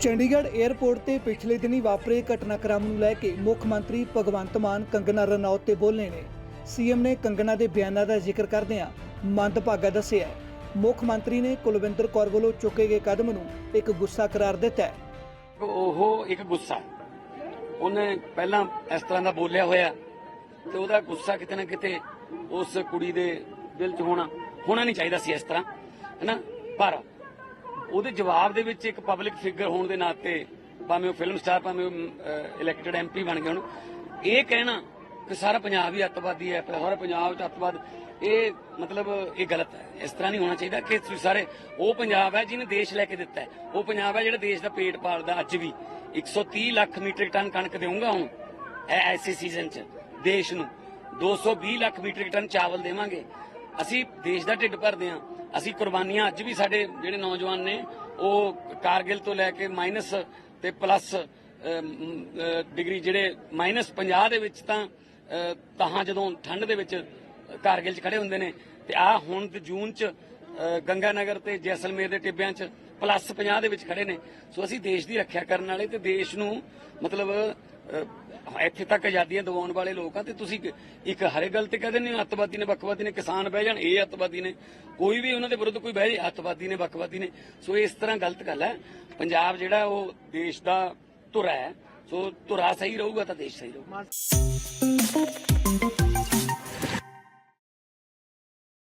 Chandigarh airport ਤੇ ਪਿਛਲੇ ਦਿਨੀ ਵਾਪਰੇ ਘਟਨਾਕ੍ਰਮ ਨੂੰ ਲੈ ਕੇ ਮੁੱਖ ਮੰਤਰੀ ਭਗਵੰਤ ਮਾਨ ਕੰਗਨਾ ਰਣੌਤ ਤੇ ਬੋਲੇ ਨੇ। ਸੀਐਮ ਨੇ ਕੰਗਨਾ ਦੇ ਬਿਆਨਾਂ ਦਾ ਜ਼ਿਕਰ ਕਰਦਿਆਂ ਮੰਦਭਾਗਾ ਦੱਸਿਆ, ਮੁੱਖ ਮੰਤਰੀ ਨੇ ਕੁਲਵਿੰਦਰ ਕੌਰ ਵੱਲੋਂ ਚੁੱਕੇ ਗਏ ਕਦਮ ਨੂੰ ਇੱਕ ਗੁੱਸਾ ਕਰਾਰ ਦਿੱਤਾ ਉਹ ਇੱਕ ਗੁੱਸਾ। ਉਹਨੇ ਪਹਿਲਾਂ ਇਸ ਤਰ੍ਹਾਂ ਦਾ ਬੋਲਿਆ ਹੋਇਆ ਤੇ ਉਹਦਾ ਗੁੱਸਾ ਕਿਤੇ ਨਾ ਕਿਤੇ ਉਸ ਕੁੜੀ ਦੇ ਦਿਲ 'ਚ ਹੋਣਾ ਹੋਣਾ ਨਹੀਂ ਚਾਹੀਦਾ ਸੀ ਇਸ ਤਰ੍ਹਾਂ ਹੈਨਾ ਪਰ ਉਹਦੇ ਜਵਾਬ ਦੇ ਵਿੱਚ ਇੱਕ ਪਬਲਿਕ ਫਿਗਰ ਹੋਣ ਦੇ ਨਾਤੇ ਭਾਵੇਂ ਉਹ ਫਿਲਮ ਸਟਾਰ ਭਾਵੇਂ ਉਹ ਇਲੈਕਟਡ ਐਮਪੀ ਬਣ ਗਏ ਹੁਣ, ਇਹ ਕਹਿਣਾ ਕਿ ਸਾਰਾ ਪੰਜਾਬ ਹੀ ਅੱਤਵਾਦੀ ਹੈ, ਸਾਰਾ ਪੰਜਾਬ 'ਚ ਅੱਤਵਾਦ, ਇਹ ਮਤਲਬ ਇਹ ਗਲਤ ਹੈ। ਇਸ ਤਰ੍ਹਾਂ ਨਹੀਂ ਹੋਣਾ ਚਾਹੀਦਾ ਕਿ ਤੁਸੀਂ ਸਾਰੇ, ਉਹ ਪੰਜਾਬ ਹੈ ਜਿਹਨੇ ਦੇਸ਼ ਲੈ ਕੇ ਦਿੱਤਾ ਹੈ, ਉਹ ਪੰਜਾਬ ਹੈ ਜਿਹੜਾ ਦੇਸ਼ ਦਾ ਪੇਟ ਪਾਲਦਾ ਅੱਜ ਵੀ। 130 ਲੱਖ ਮੀਟ੍ਰਿਕ ਟਨ ਕਣਕ ਦੇਊਂਗਾ ਹੁਣ ਐਸੇ ਸੀਜ਼ਨ 'ਚ, ਦੇਸ਼ ਨੂੰ। 220 ਲੱਖ ਮੀਟ੍ਰਿਕ ਟਨ ਚਾਵਲ ਦੇਵਾਂਗੇ। ਅਸੀਂ ਦੇਸ਼ ਦਾ ਢਿੱਡ ਭਰਦੇ ਹਾਂ। ਅਸੀਂ ਕੁਰਬਾਨੀਆਂ ਅੱਜ ਵੀ ਸਾਡੇ ਜਿਹੜੇ ਨੌਜਵਾਨ ਨੇ ਉਹ ਕਾਰਗਿਲ ਤੋਂ ਲੈ ਕੇ ਮਾਈਨਸ ਤੇ ਪਲੱਸ ਡਿਗਰੀ ਜਿਹੜੇ ਮਾਈਨਸ 50 ਦੇ ਵਿੱਚ ਤਾਂ ਤਾਂ ਜਦੋਂ ਠੰਡ ਦੇ ਵਿੱਚ ਕਾਰਗਿਲ 'ਚ ਖੜੇ ਹੁੰਦੇ ਨੇ ਤੇ ਆ ਹੁਣ ਜੂਨ 'ਚ ਅ, ਗੰਗਾਨਗਰ ਤੇ ਜੈਸਲਮੇਰ ਦੇ ਟਿੱਬਿਆਂ 'ਚ ਪਲੱਸ 50 ਦੇ ਵਿੱਚ ਖੜੇ ਨੇ। ਸੋ ਅਸੀਂ ਦੇਸ਼ ਦੀ ਰੱਖਿਆ ਕਰਨ ਵਾਲੇ ਤੇ ਦੇਸ਼ ਨੂੰ ਮਤਲਬ ਇੱਥੇ ਤੱਕ ਆਜ਼ਾਦੀਆਂ ਦਿਵਾਉਣ ਵਾਲੇ ਲੋਕ ਆ ਤੇ ਤੁਸੀਂ ਇੱਕ- ਹਰੇ ਗੱਲ ਤੇ ਕਹਿੰਦੇ ਨੇ ਅੱਤਵਾਦੀ ਨੇ ਵੱਖਵਾਦੀ ਨੇ ਕਿਸਾਨ ਬਹਿ ਜਾਣ, ਇਹ ਅੱਤਵਾਦੀ ਨੇ। ਕੋਈ ਵੀ ਉਹਨਾਂ ਦੇ ਵਿਰੁੱਧ ਕੋਈ ਬਹਿ ਜਾਏ ਅੱਤਵਾਦੀ ਨੇ, ਵੱਖਵਾਦੀ ਨੇ। ਸੋ ਇਸ ਤਰ੍ਹਾਂ ਗਲਤ ਗੱਲ ਹੈ। ਪੰਜਾਬ ਜਿਹੜਾ ਉਹ ਦੇਸ਼ ਦਾ ਧੁਰਾ ਹੈ, ਸੋ ਧੁਰਾ ਸਹੀ ਰਹੂਗਾ ਤਾਂ ਦੇਸ਼ ਸਹੀ ਰਹੂਗਾ।